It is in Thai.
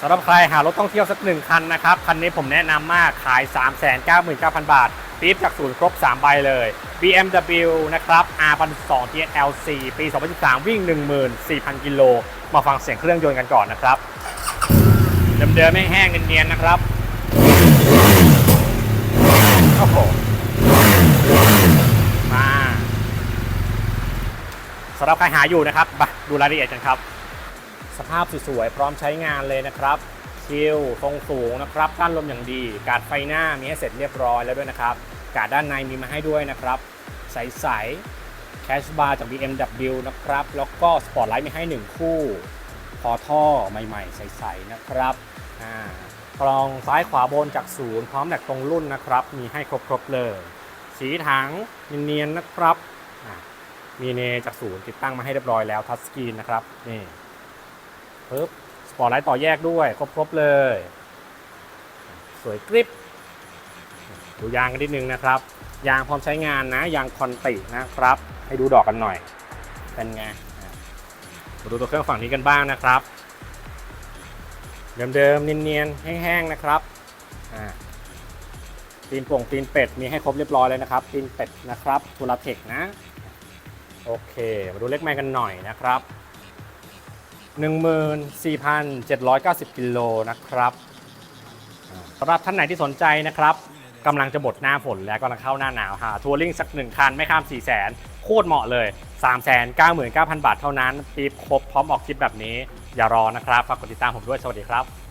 สำหรับใครหารถท่องเที่ยวสักหนึ่งคันนะครับ คันนี้ผมแนะนำมากขาย 399,000 บาทปี๊บจากศูนย์ครบ 3 ใบเลย BMW นะครับ R12 TLC ปี 2013 วิ่ง 14,000 กิโล มาฟังเสียงเครื่องยนต์กันก่อนนะครับ เดิมๆไม่แห้งเนียนๆนะครับ โอ้โห มาสำหรับใครหาอยู่นะครับมาดูรายละเอียดกันครับ สภาพสวยๆพร้อมใช้งานเลยนะครับชิลทรงสูงนะครับกั้นลมอย่างดี การดไฟหน้ามีให้เสร็จเรียบร้อยแล้วด้วยนะครับ การดด้านในมีมาให้ด้วยนะครับใสๆแคชบาร์จาก BMW นะครับ แล้วก็สปอร์ตไลท์มีให้ 1 คู่พอท่อใหม่ๆ ใสๆนะครับอ่ากรองซ้ายขวาบนจากศูนย์พร้อมแบตตรงรุ่นนะครับ มีให้ครบๆเลย สีถังเนียนๆนะครับมีเนจากศูนย์ติดตั้งมาให้เรียบร้อยแล้วทัชสกรีนนะครับนี่ ปึ๊บสปอร์ตไลท์ต่อแยกด้วย ครบๆเลย สวยกริบดูยางกันนิดนึงนะครับ ยางพร้อมใช้งานนะ ยางคอนตินะครับ ให้ดูดอกกันหน่อย เป็นไงมาดูตัวเครื่องฝั่งนี้กันบ้างนะครับ เดิมๆเนียนๆแห้งๆนะครับตีนป่งตีนเป็ดมีให้ครบเรียบร้อยเลยนะครับตีนเป็ดนะครับทูลาเทคนะ โอเค มาดูเลขแม่กันหน่อยนะครับ 14,790 กิโลนะครับสำหรับท่านไหนที่สนใจนะครับกำลังจะหมดหน้าฝนแล้วกำลังเข้าหน้าหนาวหาทัวริงสักหนึ่งคันไม่ข้าม 4 0 0 0 0 0โคตรเหมาะเลย 399,000 บาทเท่านั้นปีบครบพร้อมออกคลิปแบบนี้ อย่ารอนะครับฝากกดติดตามผมด้วยสวัสดีครับ